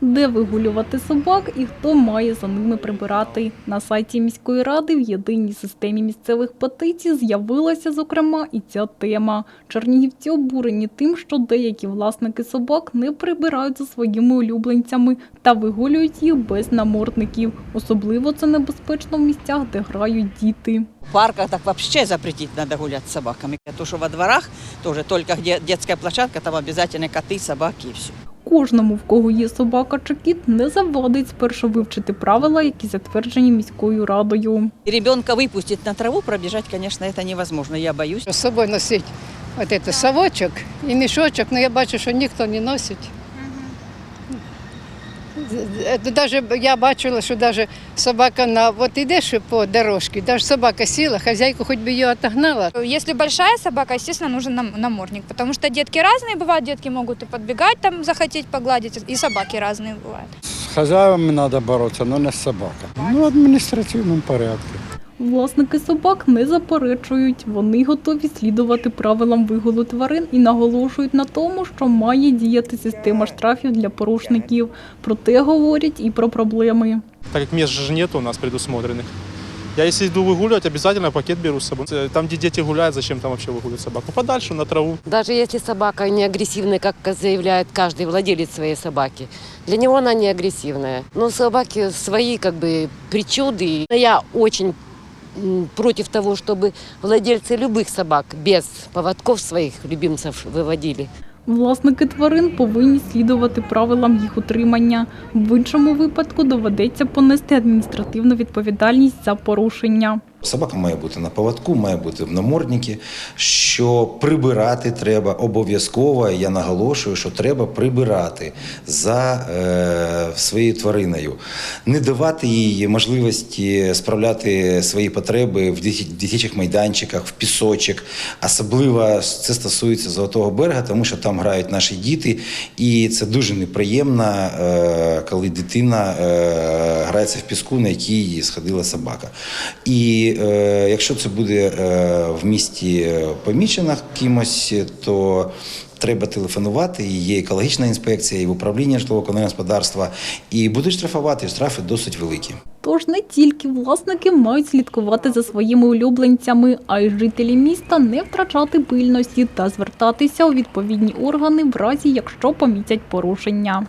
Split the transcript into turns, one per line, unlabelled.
де вигулювати собак і хто має за ними прибирати. На сайті міської ради в єдиній системі місцевих петицій з'явилася, зокрема, і ця тема. Чернігівці обурені тим, що деякі власники собак не прибирають за своїми улюбленцями та вигулюють їх без намордників. Особливо це небезпечно в місцях, де грають діти.
В парках так вообще запретить надо гулять с собаками. То, что во дворах тоже только где площадка, там обязательно коты, собаки и все
Кожному, в кого є собака чи кіт, не завадить спершу вивчити правила, які затверджені міською радою.
И ребенка выпустить на траву, пробежать, конечно, это невозможно. Я боюсь.
З собою носить от это, совочок і мішочок, але я бачу, що ніхто не носить. Це Даже я бачила, що даже собака на от ідеш по дорожці, даже собака сіла, хазяйку хоч би її отогнала.
Если большая собака, естественно, нужен нам- намордник, потому что детки разные бывают, детки могут и подбегать, там захотеть погладить, и собаки разные бывают.
З хазяївами треба боротися, але не з собаками. Ну, в адміністративному порядку.
Власники собак не заперечують. Вони готові слідувати правилам вигулу тварин і наголошують на тому, що має діяти система штрафів для порушників. Проте говорять і про проблеми.
так как мест же нет у нас предусмотренных. Я если иду выгуливать, обязательно пакет беру с собой. Э, Там, где дети гуляют, зачем там вообще выгуливать собаку? Подальше, на траву.
Даже если собака не агрессивная, как заявляет каждый владелец своей собаки, для него она не агрессивная. Но у собаки свои как бы причуды. Я очень м, против того, чтобы владельцы любых собак без поводков своих любимцев выводили.
Власники тварин повинні слідувати правилам їх утримання. В іншому випадку доведеться понести адміністративну відповідальність за порушення.
Собака має бути на поводку, має бути в наморднику, що прибирати треба обов'язково. Я наголошую, що треба прибирати за е, своєю твариною, не давати їй можливості справляти свої потреби в дитячих майданчиках, в пісочок. Особливо це стосується золотого берега, тому що там грають наші діти, і це дуже неприємно, е, коли дитина е, грається в піску, на якій сходила собака. І е, якщо це буде е, в місті е, помічено кимось, то треба телефонувати. Є екологічна інспекція, і управління житлово-комунального господарства, і будуть штрафувати. Штрафи досить великі.
Тож не тільки власники мають слідкувати за своїми улюбленцями, а й жителі міста не втрачати пильності та звертатися у відповідні органи в разі, якщо помітять порушення.